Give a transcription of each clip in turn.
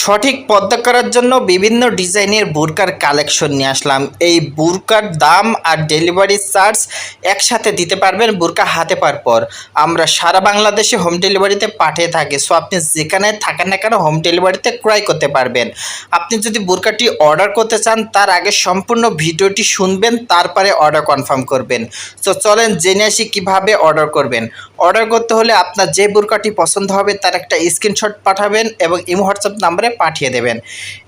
সঠিক পদ্মা করার জন্য বিভিন্ন ডিজাইনের বুরকার কালেকশন নিয়ে আসলাম। এই বুরকার দাম আর ডেলিভারি চার্জ একসাথে দিতে পারবেন বুরকা হাতে পার পর। আমরা সারা বাংলাদেশে হোম ডেলিভারিতে পাঠিয়ে থাকি সো আপনি যেখানে থাকেন না কেন হোম ডেলিভারিতে ক্রয় করতে পারবেন। আপনি যদি বুরকাটি অর্ডার করতে চান, তার আগে সম্পূর্ণ ভিডিওটি শুনবেন, তারপরে অর্ডার কনফার্ম করবেন। তো চলেন জেনে আসি কীভাবে অর্ডার করবেন। অর্ডার করতে হলে আপনার যে বুরকাটি পছন্দ হবে, তার একটা স্ক্রিনশট পাঠাবেন এবং ইমো হোয়াটসঅ্যাপ নাম্বারে পাঠিয়ে দেবেন।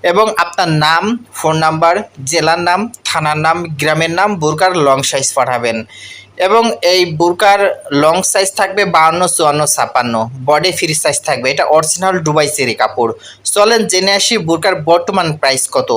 এবং আপনার নাম, ফোন নাম্বার, জেলার নাম, থানার নাম, গ্রামের নাম, বোরকার লং সাইজ পাঠাবেন। এবং এই বুরকার লং সাইজ থাকবে বাহান্ন, চুয়ান্ন ছাপান্ন বডি ফ্রি সাইজ থাকবে। এটা অরিজিনাল দুবাই চেরি কাপড়। চলেন জেনে আসি বুরকার বর্তমান প্রাইস কত।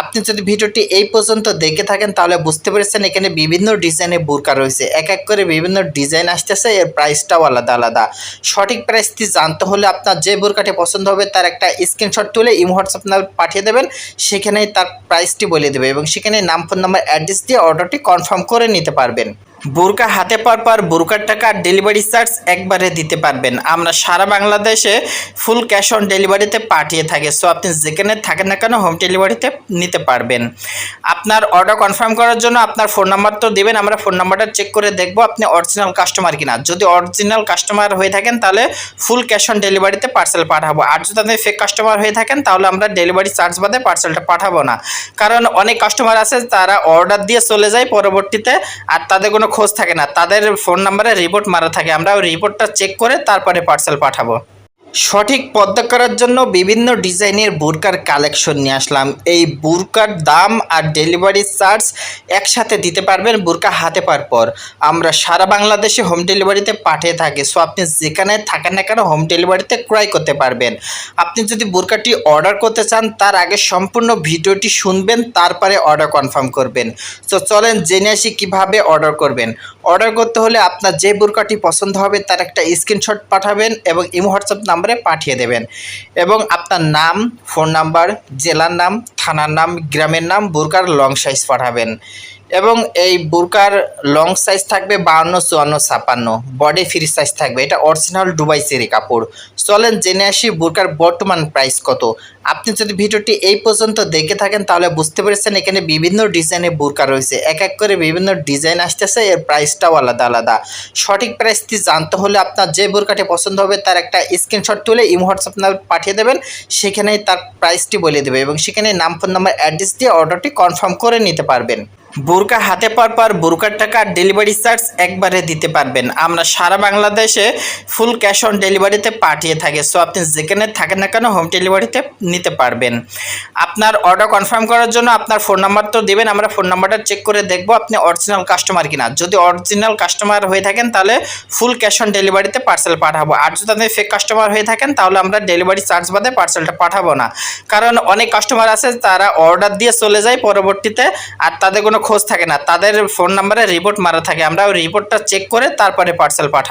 আপনি যদি ভিডিওটি এই পর্যন্ত দেখে থাকেন, তাহলে বুঝতে পেরেছেন এখানে বিভিন্ন ডিজাইনের বুরকা রয়েছে। এক এক করে বিভিন্ন ডিজাইন আসতেছে, এর প্রাইসটাও আলাদা আলাদা। সঠিক প্রাইসটি জানতে হলে আপনার যে বুরকাটি পছন্দ হবে, তার একটা স্ক্রিনশট তুলে ইমো হোয়াটসঅ্যাপ নাম্বার পাঠিয়ে দেবেন। সেখানেই তার প্রাইসটি বলে দেবে এবং সেখানে নাম ফোন নাম্বার অ্যাড্রেস দিয়ে অর্ডারটি কনফার্ম করে নিতে পারবেন। বুরকা হাতে পাওয়ার পর বুরকার টাকা ডেলিভারি চার্জ একবারে দিতে পারবেন। আমরা সারা বাংলাদেশে ফুল ক্যাশ অন ডেলিভারিতে পাঠিয়ে থাকি। সো আপনি যেখানে থাকেন না কেন হোম ডেলিভারিতে নিতে পারবেন। আপনার অর্ডার কনফার্ম করার জন্য আপনার ফোন নাম্বার তো দেবেন। আমরা ফোন নাম্বারটা চেক করে দেখব আপনি অরিজিনাল কাস্টমার কিনা। যদি অরিজিনাল কাস্টমার হয়ে থাকেন, তাহলে ফুল ক্যাশ অন ডেলিভারিতে পার্সেল পাঠাবো। আর যদি আপনি ফেক কাস্টমার হয়ে থাকেন, তাহলে আমরা ডেলিভারি চার্জ বাদে পার্সেলটা পাঠাবো না। কারণ অনেক কাস্টমার আছে তারা অর্ডার দিয়ে চলে যায় পরবর্তীতে, আর তাদের কোনো খোঁজ থাকে না, তাদের ফোন নাম্বারে রিপোর্ট মারা থাকে। আমরা ওই রিপোর্টটা চেক করে তারপরে পার্সেল পাঠাবো। সঠিক পদ্মা করার জন্য বিভিন্ন ডিজাইনের বুরকার কালেকশন নিয়ে আসলাম। এই বুরকার দাম আর ডেলিভারি চার্জ একসাথে দিতে পারবেন বুরকা হাতে পার পর। আমরা সারা বাংলাদেশে হোম ডেলিভারিতে পাঠিয়ে থাকি। সো আপনি যেখানে থাকেন না কেন হোম ডেলিভারিতে ক্রয় করতে পারবেন। আপনি যদি বুরকাটি অর্ডার করতে চান, তার আগে সম্পূর্ণ ভিডিওটি শুনবেন, তারপরে অর্ডার কনফার্ম করবেন। তো চলেন জেনে আসি কীভাবে অর্ডার করবেন। অর্ডার করতে হলে আপনার যে বুরকাটি পছন্দ হবে তার একটা স্ক্রিনশট পাঠাবেন এবং ইমো হোয়াটসঅ্যাপ নাম্বারে পাঠিয়ে দেবেন। এবং আপনার নাম, ফোন নাম্বার, জেলার নাম, থানার নাম, গ্রামের নাম, বুরকার লং সাইজ পাঠাবেন। এবং এই বুরকার লং সাইজ থাকবে বাহান্ন, চুয়ান্ন ছাপান্ন বডি ফ্রি সাইজ থাকবে। এটা অরিজিনাল দুবাই চেরি কাপড়। চলেন জেনে আসি বুরকার বর্তমান প্রাইস কত। আপনি যদি ভিডিওটি এই পর্যন্ত দেখে থাকেন, তাহলে বুঝতে পেরেছেন এখানে বিভিন্ন ডিজাইনের বুরকা রয়েছে। এক এক করে বিভিন্ন ডিজাইন আসতেছে, এর প্রাইসটাও আলাদা আলাদা। সঠিক প্রাইসটি জানতে হলে আপনার যে বুরকাটি পছন্দ হবে, তার একটা স্ক্রিনশট তুলে ইম হোয়াটসঅ্যাপ নাম্বার পাঠিয়ে দেবেন। সেখানেই তার প্রাইসটি বলে দেবে এবং সেখানে নাম ফোন নাম্বার অ্যাড্রেস দিয়ে অর্ডারটি কনফার্ম করে নিতে পারবেন। বুরকা হাতে পাওয়ার পর বুরকার টাকা ডেলিভারি চার্জ একবারে দিতে পারবেন। আমরা সারা বাংলাদেশে ফুল ক্যাশ অন ডেলিভারিতে পাঠিয়ে থাকি। সো আপনি যেখানে থাকেন না কেন হোম ডেলিভারিতে নিতে পারবেন। আপনার অর্ডার কনফার্ম করার জন্য আপনার ফোন নাম্বার তো দেবেন। আমরা ফোন নাম্বারটা চেক করে দেখব আপনি অরিজিনাল কাস্টমার কিনা। যদি অরিজিনাল কাস্টমার হয়ে থাকেন, তাহলে ফুল ক্যাশ অন ডেলিভারিতে পার্সেল পাঠাবো। আর যদি আপনি ফেক কাস্টমার হয়ে থাকেন, তাহলে আমরা ডেলিভারি চার্জ বাদে পার্সেলটা পাঠাবো না। কারণ অনেক কাস্টমার আছে, তারা অর্ডার দিয়ে চলে যায় পরবর্তীতে, আর তাদের কোনো খোঁজ থাকে না। তাদের ফোন নাম্বারে রিপোর্ট মারা থাকে। আমরা ওই রিপোর্টটা চেক করে তারপরে পার্সেল পাঠাবো।